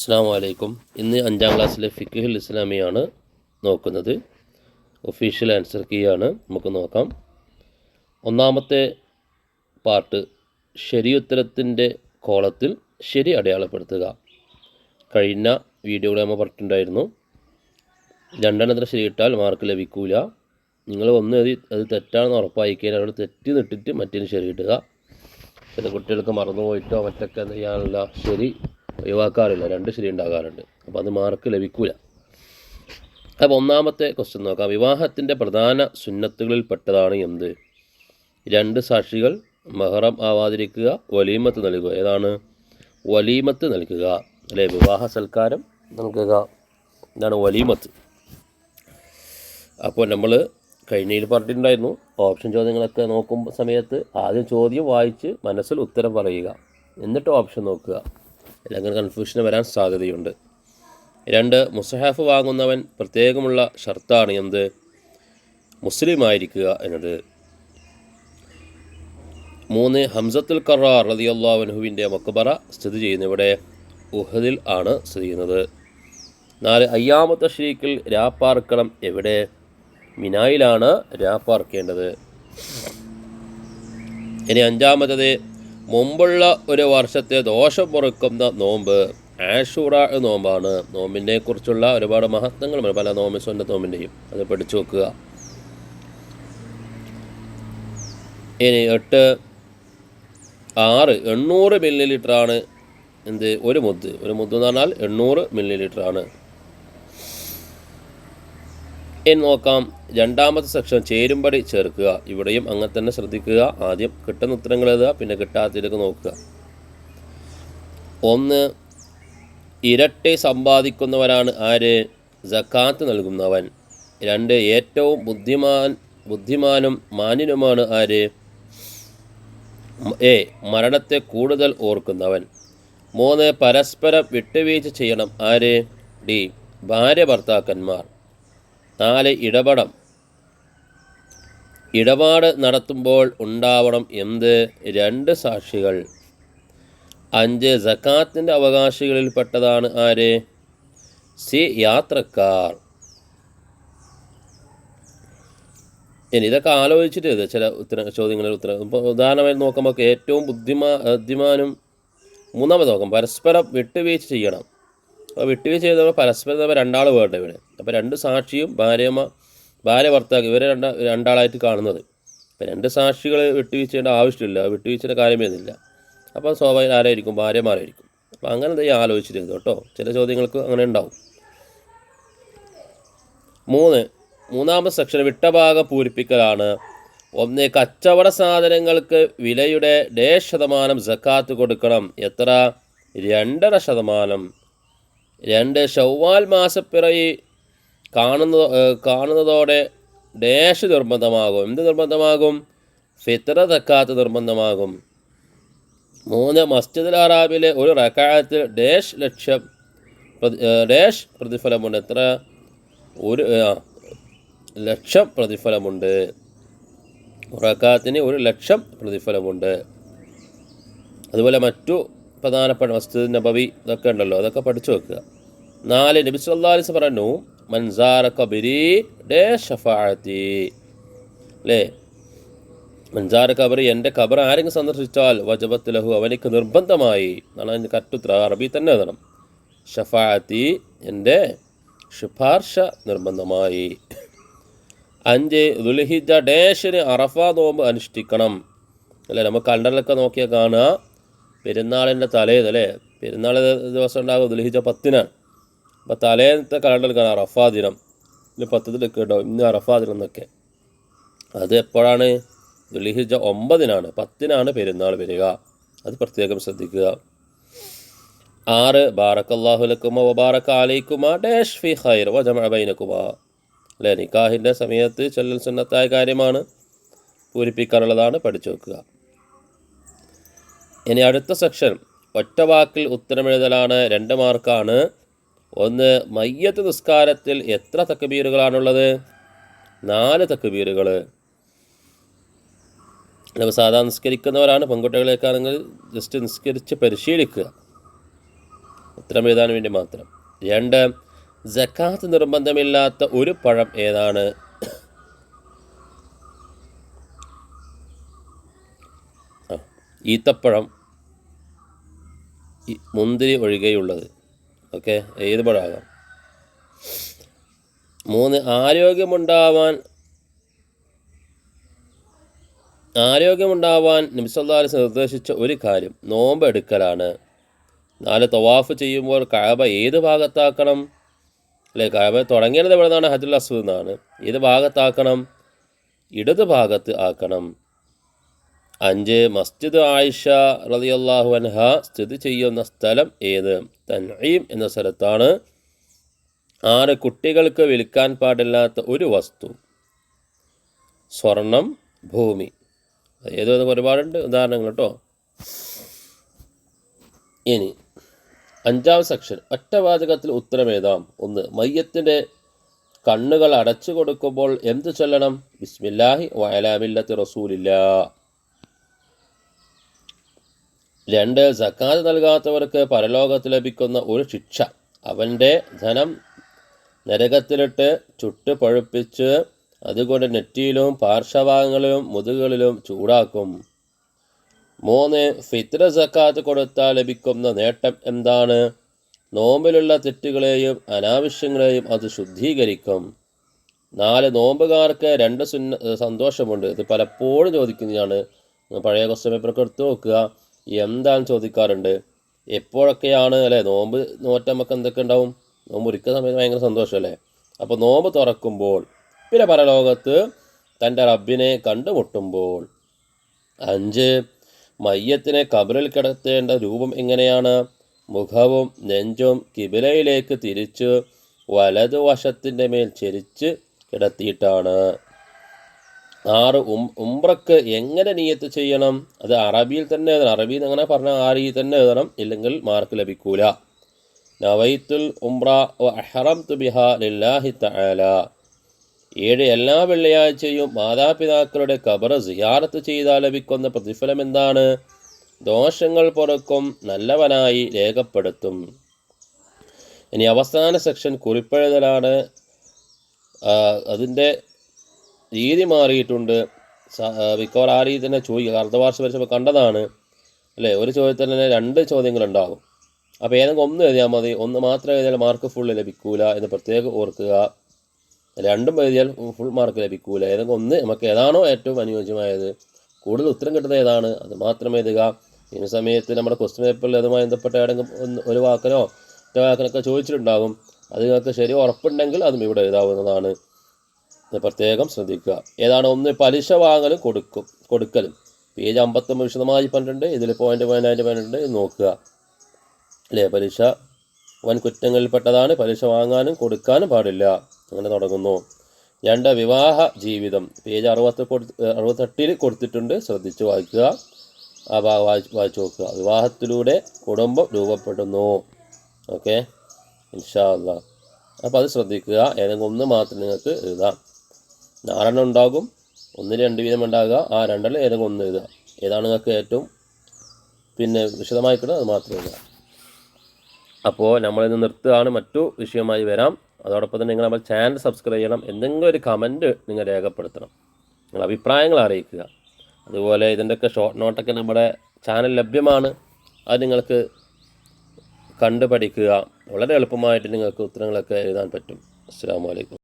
അസ്സാം വലൈക്കും ഇന്ന് അഞ്ചാം ക്ലാസ്സിലെ ഫിഖുൽ ഇസ്ലാമിയാണ് നോക്കുന്നത്. ഒഫീഷ്യൽ ആൻസർ കീ ആണ്. നമുക്ക് നോക്കാം. ഒന്നാമത്തെ പാർട്ട് ശരിയുത്തരത്തിന്റെ കോളത്തിൽ ശരി അടയാളപ്പെടുത്തുക. കഴിഞ്ഞ വീഡിയോയിൽ നമ്മൾ പറഞ്ഞിട്ടുണ്ടായിരുന്നു. രണ്ടെണ്ണത്തിന് ശരിയിട്ടാൽ മാർക്ക് ലഭിക്കൂല. നിങ്ങൾ ഒന്ന് എഴുതി അത് തെറ്റാണെന്ന് ഉറപ്പായിക്കാൻ അവിടെ തെറ്റി നിട്ടിട്ട് മറ്റേന് കിട്ടുക. ചില കുട്ടികൾക്ക് മറന്നുപോയിട്ടോ മറ്റൊക്കെ എന്ത് ചെയ്യാനുള്ള ശരി ഒഴിവാക്കാറില്ല. രണ്ട് ശരി ഉണ്ടാകാറുണ്ട്. അപ്പോൾ അത് മാർക്ക് ലഭിക്കില്ല അപ്പോൾ ഒന്നാമത്തെ ക്വസ്റ്റ്യൻ നോക്കാം. വിവാഹത്തിന്റെ പ്രധാന സുന്നത്തുകളിൽ പെട്ടതാണ് എന്ത്? രണ്ട് സാക്ഷികൾ മഹറം ആവാതിരിക്കുക വലീമത്ത് നൽകുക. ഏതാണ്? വലീമത്ത് നൽകുക. അല്ലെ? വിവാഹ സൽക്കാരം നൽകുക. ഇതാണ് വലീമത്ത്. അപ്പോൾ നമ്മൾ കഴിഞ്ഞയിൽ പറഞ്ഞിട്ടുണ്ടായിരുന്നു. ഓപ്ഷൻ ചോദ്യങ്ങളൊക്കെ നോക്കുമ്പോൾ സമയത്ത് ആദ്യം ചോദ്യം വായിച്ച് മനസ്സിൽ ഉത്തരം പറയുക. എന്നിട്ട് ഓപ്ഷൻ നോക്കുക. അല്ലെങ്കിൽ കൺഫ്യൂഷൻ വരാൻ സാധ്യതയുണ്ട്. രണ്ട് മുസഹാഫ് വാങ്ങുന്നവൻ പ്രത്യേകമുള്ള ഷർത്താണ് എന്ത്? മുസ്ലിം ആയിരിക്കുക എന്നത്. മൂന്ന് ഹംസത്തുൽ കറാർ റതിയല്ലാവൻഹുവിന്റെ മക്ബറ സ്ഥിതി ചെയ്യുന്ന ഇവിടെ ഉഹദിൽ ആണ് സ്ഥിതി ചെയ്യുന്നത്. നാല് അയ്യാമത്തെ ഷീഖിൽ രാപ്പാർക്കണം എവിടെ? മിനായിലാണ് രാപ്പാർക്കേണ്ടത്. ഇനി അഞ്ചാമത്തത് മുമ്പുള്ള ഒരു വർഷത്തെ ദോഷം പൊറുക്കുന്ന നോമ്പ് ആഷൂറ നോമ്പാണ്. നോമ്പിനെ കുറിച്ചുള്ള ഒരുപാട് മഹത്വങ്ങളുണ്ട് പല സ്വന്തം നോമ്പിന്റെയും അത് പഠിച്ചു വെക്കുക ഇനി എട്ട് ആറ് എണ്ണൂറ് മില്ലി ലിറ്ററാണ് എന്ത്? ഒരു മുദ്ദ് ഒരു മുദ്ദ് എന്ന് പറഞ്ഞാൽ എണ്ണൂറ് മില്ലി ലിറ്ററാണ് ഇനി നോക്കാം. രണ്ടാമത്തെ സെക്ഷൻ ചേരുംപടി ചേർക്കുക. ഇവിടെയും അങ്ങനെ തന്നെ ശ്രദ്ധിക്കുക. ആദ്യം കിട്ടുന്ന ഉത്തരങ്ങൾ എഴുതുക പിന്നെ കിട്ടാത്തതിലേക്ക് നോക്കുക. ഒന്ന് ഇരട്ടി സമ്പാദിക്കുന്നവനാണ് ആര്? ജക്കാത്ത് നൽകുന്നവൻ. രണ്ട് ഏറ്റവും ബുദ്ധിമാൻ ബുദ്ധിമാനും മാന്യനുമാണ് ആര്? എ മരണത്തെ കൂടുതൽ ഓർക്കുന്നവൻ. മൂന്ന് പരസ്പരം വിട്ടുവീഴ്ച ചെയ്യണം ആര്? ഡി ഭാര്യ ഭർത്താക്കന്മാർ. നാല് ഇടപെടം. ഇടപാട് നടത്തുമ്പോൾ ഉണ്ടാവണം എന്ത്? രണ്ട് സാക്ഷികൾ. അഞ്ച് സക്കാത്തിന്റെ അവകാശികളിൽപ്പെട്ടതാണ് ആര്? സി യാത്രക്കാർ. ഇനി ഇതൊക്കെ ആലോചിച്ചിട്ട് ഇത് ചില ഉത്തര ചോദ്യങ്ങളിൽ ഉത്തരം ഇപ്പോൾ ഉദാഹരണമായി നോക്കുമ്പോൾ ഏറ്റവും ബുദ്ധിമാ ബുദ്ധിമാനും മൂന്നാമത് നോക്കാം പരസ്പരം വിട്ടുവീഴ്ച ചെയ്യണം. അപ്പോൾ വിട്ടുവീഴ്ച ചെയ്തപ്പോൾ പരസ്പരം തമ്മിൽ രണ്ടാൾ വേണ്ട ഇവിടെ അപ്പോൾ രണ്ട് സാക്ഷിയും ഭാര്യമ്മ ഭാര്യ ഭർത്താവ് ഇവരെ രണ്ട രണ്ടാളായിട്ട് കാണുന്നത്. അപ്പോൾ രണ്ട് സാക്ഷികൾ വിട്ടുവീഴ്ചേണ്ട ആവശ്യമില്ല. വിട്ടുവീഴ്ചയുടെ കാര്യമേന്നില്ല. അപ്പോൾ സ്വാഭാവികം ആരായിരിക്കും? ഭാര്യമാരായിരിക്കും അപ്പോൾ അങ്ങനെ എന്തെങ്കിലും ആലോചിച്ചിരുന്നു കേട്ടോ. ചില ചോദ്യങ്ങൾക്ക് അങ്ങനെ ഉണ്ടാവും. മൂന്ന്. മൂന്നാമത്തെ സെക്ഷൻ വിട്ടഭാഗം പൂരിപ്പിക്കലാണ്. ഒന്ന് കച്ചവട സാധനങ്ങൾക്ക് വിലയുടെ ഡേ ശതമാനം സക്കാത്ത് കൊടുക്കണം. എത്ര? രണ്ടര ശതമാനം. രണ്ട് ഷവ്വാൽ മാസപ്പിറവി കാണുന്ന കാണുന്നതോടെ ഡേഷ് നിർബന്ധമാകും. എന്ത് നിർബന്ധമാകും? ഫിത്ര തക്കാത്ത നിർബന്ധമാകും. മൂന്ന് മസ്ജിദുൽ അറാബിലെ ഒരു റക്കായത്തിൽ ഡേഷ് ലക്ഷ്യം ഡേഷ് പ്രതിഫലമുണ്ട്. എത്ര? ഒരു ലക്ഷം പ്രതിഫലമുണ്ട്. റക്കാത്തിന് ഒരു ലക്ഷം പ്രതിഫലമുണ്ട്. അതുപോലെ മറ്റു പ്രധാനപ്പെട്ട മസ്ജിദ് നബവി ഇതൊക്കെ ഉണ്ടല്ലോ അതൊക്കെ പഠിച്ചു വെക്കുക. നാല് നബി സല്ലാസ് പറഞ്ഞു മൻസാര കബരി അല്ലേ? മൻസാര കബറി എന്റെ ഖബർ ആരെങ്കിലും സന്ദർശിച്ചാൽ വജബത്ത് ലഹു അവനിക്ക് നിർബന്ധമായി. എന്നാണ് അതിന്റെ കറ്റുത്ര അറബി തന്നെ എഴുതണം. ഷഫാത്തി എന്റെ ശുപാർശ നിർബന്ധമായി. അഞ്ച് ദുൽഹിജ ഡേഷിന് അറഫ നോമ്പ് അനുഷ്ഠിക്കണം. അല്ലേ? നമുക്ക് കണ്ടലൊക്കെ നോക്കിയാൽ കാണുക. പെരുന്നാളിന്റെ തലേന്ന് അല്ലേ? പെരുന്നാൾ ദിവസം ഉണ്ടാകും ദുൽഹിജ പത്തിനാണ്. അപ്പോൾ തലേന്നത്തെ കലണ്ടർ കാണാം അറഫാ ദിനം. ഇന്ന് പത്തത്തിൽ കേട്ടോ ഇന്ന് അറഫാ ദിനം എന്നൊക്കെ. അത് എപ്പോഴാണ്? ദുൽഹിജ ഒമ്പതിനാണ്. പത്തിനാണ് പെരുന്നാൾ വരിക. അത് പ്രത്യേകം ശ്രദ്ധിക്കുക. ആറ് ബാറക്കല്ലാഹുലക്കുമ വബാറക്ക അലൈക്കുമ ഡാഷ് ഫി ഖൈർ വജമഅ ബൈനക്കുമ. അല്ലേ? നിക്കാഹിന്റെ സമയത്ത് ചൊല്ലൽ സുന്നത്തായ കാര്യമാണ് പൂരിപ്പിക്കാനുള്ളതാണ് പഠിച്ചു വെക്കുക. ഇനി അടുത്ത സെക്ഷൻ. ഒറ്റ വാക്കിൽ ഉത്തരമെഴുതലാണ് രണ്ട് മാർക്കാണ്. ഒന്ന് മയ്യത്ത് നിസ്കാരത്തിൽ എത്ര തക്കബീറുകളാണുള്ളത് നാല് തക്കബീറുകൾ നമ്മൾ സാധാരണ നിസ്കരിക്കുന്നവരാണ്. പെൺകുട്ടികളെക്കാണെങ്കിൽ ജസ്റ്റ് നിസ്കരിച്ച് പരിശീലിക്കുക. ഉത്തരം എഴുതാൻ വേണ്ടി മാത്രം. രണ്ട് ജക്കാത്ത് നിർബന്ധമില്ലാത്ത ഒരു പഴം ഏതാണ്? ഈത്തപ്പഴം. മുന്തിരി ഒഴികെയുള്ളത്. ഓക്കെ ഏത് പഴമാകാം മൂന്ന് ആരോഗ്യമുണ്ടാവാൻ ആരോഗ്യമുണ്ടാവാൻ നിമിസല്ലാസ് നിർദ്ദേശിച്ച ഒരു കാര്യം നോമ്പ് എടുക്കലാണ് നാല് തവാഫ് ചെയ്യുമ്പോൾ കഅബ ഏത് ഭാഗത്താക്കണം? അല്ലെ കഅബ തുടങ്ങിയത് എവിടെ നിന്നാണ് ഹജുൽ അസുദ് എന്നാണ് ഏത് ഭാഗത്താക്കണം? ഇടത് ഭാഗത്ത് ആക്കണം. അഞ്ച് മസ്ജിദ് ആയിഷ റളിയല്ലാഹു അൻഹ സ്ഥിതി ചെയ്യുന്ന സ്ഥലം ഏത്? തൻഈം എന്ന സ്ഥലത്താണ്. ആറ് കുട്ടികൾക്ക് വിൽക്കാൻ പാടില്ലാത്ത ഒരു വസ്തു. സ്വർണം ഭൂമി. ഏതോ ഒരുപാടുണ്ട് ഉദാഹരണങ്ങൾ കേട്ടോ ഇനി അഞ്ചാം സെക്ഷൻ. ഒറ്റവാചകത്തിൽ ഉത്തരം എഴുതാം. ഒന്ന് മയ്യത്തിന്റെ കണ്ണുകൾ അടച്ചു കൊടുക്കുമ്പോൾ എന്ത് ചൊല്ലണം? ബിസ്മില്ലാഹി വയലാമില്ലത്ത് റസൂലില്ല. രണ്ട് സക്കാത്ത് നൽകാത്തവർക്ക് പരലോകത്ത് ലഭിക്കുന്ന ഒരു ശിക്ഷ. അവന്റെ ധനം നരകത്തിലിട്ട് ചുട്ട് പഴുപ്പിച്ച് അതുകൊണ്ട് നെറ്റിയിലും പാർശ്വഭാഗങ്ങളിലും മുതുകളിലും ചൂടാക്കും. മൂന്ന് ഫിത്ര സക്കാത്ത് കൊടുത്താൽ ലഭിക്കുന്ന നേട്ടം എന്താണ്? നോമ്പിലുള്ള തെറ്റുകളെയും അനാവശ്യങ്ങളെയും അത് ശുദ്ധീകരിക്കും. നാല് നോമ്പുകാർക്ക് രണ്ട് സുന്ന സന്തോഷമുണ്ട്. ഇത് പലപ്പോഴും ചോദിക്കുന്നതാണ്. പഴയ ക്വസ്റ്റ്യൻ പേപ്പറൊക്കെ എടുത്ത് നോക്കുക. എന്താണ് ചോദിക്കാറുണ്ട്. എപ്പോഴൊക്കെയാണ് അല്ലേ? നോമ്പ് നോറ്റ നമുക്ക് എന്തൊക്കെ ഉണ്ടാവും? നോമ്പ് ഒരിക്കൽ സമയത്ത് ഭയങ്കര സന്തോഷമല്ലേ? അപ്പോൾ നോമ്പ് തുറക്കുമ്പോൾ പിന്നെ പരലോകത്ത് തന്റെ റബ്ബിനെ കണ്ടുമുട്ടുമ്പോൾ അഞ്ച് മയ്യത്തിനെ കബറിൽ കിടത്തേണ്ട രൂപം എങ്ങനെയാണ്? മുഖവും നെഞ്ചും കിബിലയിലേക്ക് തിരിച്ച് വലതുവശത്തിന്റെ മേൽ ചെരിച്ച് കിടത്തിയിട്ടാണ്. ആറ് ഉം ഉംറക്ക് എങ്ങനെ നിയത്ത് ചെയ്യണം? അത് അറബിയിൽ തന്നെ എഴുതണം. അറബിയിൽ അങ്ങനെ പറഞ്ഞാൽ ആ രീതി തന്നെ എഴുതണം. ഇല്ലെങ്കിൽ മാർക്ക് ലഭിക്കൂല. നവൈത്തുൽ ഉംറ വ അഹറംതു ബിഹാ ലില്ലാഹി തആല. ഏഴ് എല്ലാ വെള്ളിയാഴ്ചയും മാതാപിതാക്കളുടെ കബർ സിയാറത്ത് ചെയ്താൽ ലഭിക്കുന്ന പ്രതിഫലം എന്താണ്? ദോഷങ്ങൾ പൊറുക്കും നല്ലവനായി രേഖപ്പെടുത്തും. ഇനി അവസാന സെക്ഷൻ കുറിപ്പെഴുതലാണ്. അതിന്റെ രീതി മാറിയിട്ടുണ്ട്. മിക്കവർ ആ, രീതി തന്നെ ചോദിക്കുക അർദ്ധവാർഷിക പരീക്ഷ കണ്ടതാണ്. അല്ലേ? ഒരു ചോദ്യത്തിൽ തന്നെ രണ്ട് ചോദ്യങ്ങളുണ്ടാകും അപ്പോൾ ഏതെങ്കിലും ഒന്ന് എഴുതിയാൽ മതി. ഒന്ന് മാത്രം എഴുതിയാൽ മാർക്ക് ഫുൾ ലഭിക്കൂല എന്ന് പ്രത്യേകം ഓർക്കുക. രണ്ടും എഴുതിയാൽ ഫുൾ മാർക്ക് ലഭിക്കൂല. ഏതെങ്കിലും ഒന്ന് നമുക്ക് ഏതാണോ ഏറ്റവും അനുയോജ്യമായത്. കൂടുതൽ ഉത്തരം കിട്ടുന്നത് ഏതാണ്? അത് മാത്രം എഴുതുക. ഈ സമയത്ത് നമ്മുടെ ക്വസ്റ്റ്യൻ പേപ്പറിൽ അതുമായി ബന്ധപ്പെട്ട ഏതെങ്കിലും ഒരു വാക്കിനോ ഒറ്റ വാക്കിനൊക്കെ ചോദിച്ചിട്ടുണ്ടാകും അത് നിങ്ങൾക്ക് ശരി ഉറപ്പുണ്ടെങ്കിൽ അതും ഇവിടെ എഴുതാവുന്നതാണ്. പ്രത്യേകം ശ്രദ്ധിക്കുക. ഏതാണ് ഒന്ന്? പലിശ വാങ്ങലും കൊടുക്കും. കൊടുക്കലും. പേജ് അമ്പത്തൊമ്പത് വിശദമായി പറഞ്ഞിട്ടുണ്ട്. ഇതിൽ പോയിന്റ് പോയിന്റ് പറഞ്ഞിട്ടുണ്ട്. നോക്കുക. അല്ലേ? പലിശ വൻ കുറ്റങ്ങളിൽപ്പെട്ടതാണ്. പലിശ വാങ്ങാനും കൊടുക്കാനും പാടില്ല. അങ്ങനെ തുടങ്ങുന്നു. രണ്ട് വിവാഹ ജീവിതം. പേജ് അറുപത്തി കൊടുത്ത് അറുപത്തെട്ടിൽ കൊടുത്തിട്ടുണ്ട്. ശ്രദ്ധിച്ച് വായിക്കുക. ആ ഭാഗം വായിച്ച് നോക്കുക. വിവാഹത്തിലൂടെ കുടുംബം രൂപപ്പെടുന്നു. ഓക്കെ? ഇൻഷാ അള്ളാഹ് അപ്പോൾ അത് ശ്രദ്ധിക്കുക. ഏതെങ്കിലും ഒന്ന് മാത്രം നിങ്ങൾക്ക് എഴുതാം. നാലെണ്ണം ഉണ്ടാകും. ഒന്നിൽ രണ്ട് വീതം ഉണ്ടാകുക. ആ രണ്ടിൽ ഏതെങ്കിലും ഒന്ന് എഴുതുക. ഏതാണ് നിങ്ങൾക്ക് ഏറ്റവും പിന്നെ വിശദമായി കിട്ടുന്നത് അത് മാത്രം എഴുതുക. അപ്പോൾ നമ്മളിന്ന് നിർത്തുകയാണ്. മറ്റു വിഷയമായി വരാം. അതോടൊപ്പം തന്നെ നിങ്ങൾ നമ്മൾ ചാനൽ സബ്സ്ക്രൈബ് ചെയ്യണം. എന്തെങ്കിലും ഒരു കമന്റ് നിങ്ങൾ രേഖപ്പെടുത്തണം. നിങ്ങൾ അഭിപ്രായങ്ങൾ അറിയിക്കുക. അതുപോലെ ഇതിന്റെയൊക്കെ ഷോർട്ട് നോട്ടൊക്കെ നമ്മുടെ ചാനൽ ലഭ്യമാണ്. അത് നിങ്ങൾക്ക് കണ്ടു പഠിക്കുക വളരെ എളുപ്പമായിട്ട് നിങ്ങൾക്ക് ഉത്തരങ്ങളൊക്കെ എഴുതാൻ പറ്റും. അസ്സാം വലൈക്കും